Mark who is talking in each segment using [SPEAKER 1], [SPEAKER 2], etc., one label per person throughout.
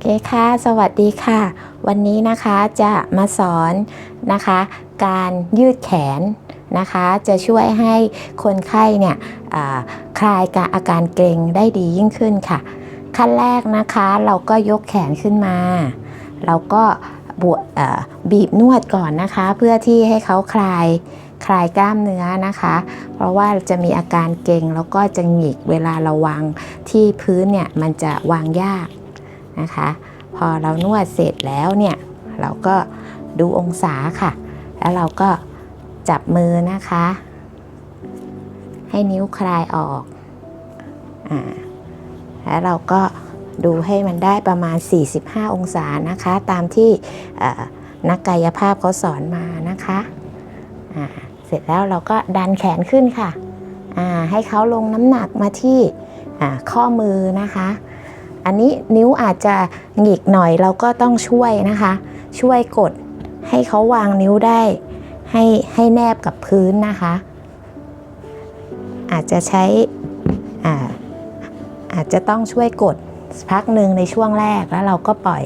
[SPEAKER 1] เคค่ะ สวัสดีค่ะ วันนี้นะคะจะมาสอนนะคะ การยืดแขนนะคะ จะช่วยให้คนไข้เนี่ยคลายการอาการเกร็งได้ดียิ่งขึ้นค่ะ ขั้นแรกนะคะเราก็ยกแขนขึ้นมา เราก็บวบีบนวดก่อนนะคะ เพื่อที่ให้เขาคลายคลายกล้ามเนื้อนะคะ เพราะว่าจะมีอาการเกร็งแล้วก็จะหงิกเวลาเราวางที่พื้นเนี่ยมันจะวางยาก นะคะ พอเรานวดเสร็จแล้วเนี่ยเราก็ดูองศาค่ะ แล้วเราก็จับมือนะคะ ให้นิ้วคลายออกอาแล้วเราก็ดูให้มันได้ประมาณ 45 องศานะคะ ตามที่นักกายภาพเขาสอนมานะคะเสร็จแล้วเราก็ดันแขนขึ้นค่ะให้เขาลงน้ำหนักมาที่ข้อมือนะคะ อันนี้นิ้วอาจจะหงิกหน่อยเราก็ต้องช่วยนะคะ ช่วยกดให้เขาวางนิ้วได้ ให้ให้แนบกับพื้นนะคะ อาจจะใช้อ่าอาจจะต้องช่วยกดพักหนึ่งในช่วงแรกแล้วเราก็ปล่อย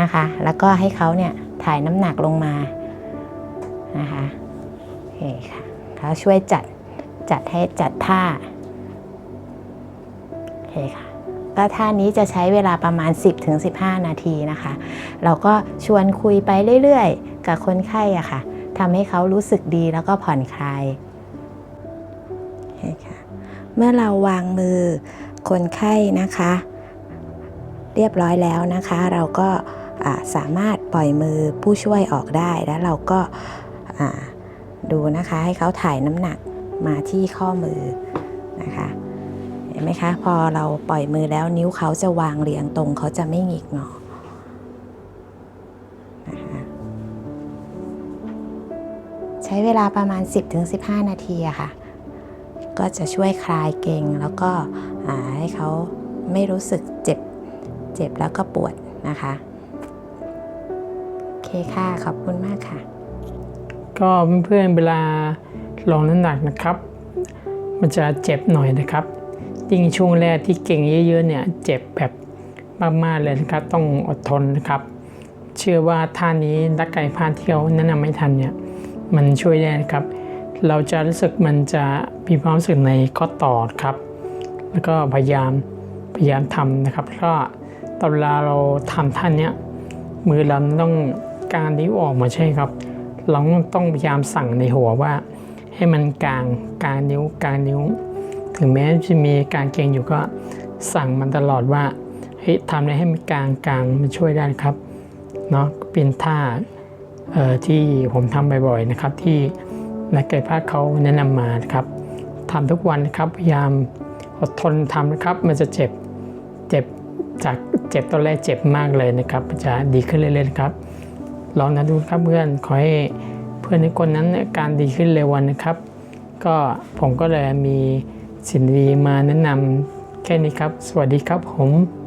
[SPEAKER 1] นะคะ แล้วก็ให้เขาเนี่ยถ่ายน้ำหนักลงมานะคะโอเคค่ะเขาช่วยจัดจัดให้จัดท่าโอเคค่ะ ก็ท่านี้จะใช้เวลาประมาณ 10-15 นาทีนะคะ เราก็ชวนคุยไปเรื่อยๆ กับคนไข้อะค่ะทำให้เขารู้สึกดีแล้วก็ผ่อนคลายเคค่ะเมื่อเราวางมือคนไข้นะคะ เรียบร้อยแล้วนะคะ เราก็สามารถปล่อยมือผู้ช่วยออกได้แล้วเราก็ดูนะคะให้เขาถ่ายน้ำหนักมาที่ข้อมือ ไหมคะ พอเราปล่อยมือแล้วนิ้วเขาจะวางเรียงตรงเขาจะไม่หงิกงอนะคะใช้เวลาประมาณ 10-15 นาทีอะค่ะ ก็จะช่วยคลายเกร็งแล้วก็ให้เขาไม่รู้สึกเจ็บ เจ็บแล้วก็ปวดนะคะโอเคค่ะ ขอบคุณมากค่ะ
[SPEAKER 2] ก็เพื่อนๆเวลาลองน้ำหนักนะครับ มันจะเจ็บหน่อยนะครับ ยิ่งช่วงแรกที่เก่งเยอะๆเนี่ยเจ็บแบบมากๆเลยนะครับ ต้องอดทนนะครับ เชื่อว่าท่านี้นักไกายภาพที่เขาแนะนำไม่ทันเนี่ยมันช่วยได้นะครับ เราจะรู้สึกมันจะมีความรู้สึกในข้อต่อครับ แล้วก็พยายามพยายามทำนะครับก็ตอนเวลาเราทำท่าเนี้ยมือเราต้องกางนิ้วออกมาใช่ครับ เราต้องพยายามสั่งในหัวว่า ให้มันกลางกลางนิ้วกลางนิ้ว ถึงแม้จะมีการเกรงอยู่ก็สั่งมันตลอดว่าเฮ้ยทำอะไรให้มันกลางกลางมันช่วยได้ครับเนาะเป็นท่าที่ผมทำบ่อยๆนะครับ ที่นักกายภาพเขาแนะนำมานะครับทำทุกวันนะครับพยายามอดทนทำนะครับ มันจะเจ็บเจ็บจากเจ็บตอนแรกเจ็บมากเลยนะครับ จะดีขึ้นเรื่อยๆครับ ลองนะดูครับเพื่อนขอให้เพื่อนในคนนั้นการดีขึ้นเร็ววันนะครับ ก็ผมก็เลยมี สินดีมาแนะนำแค่นี้ครับ สวัสดีครับผม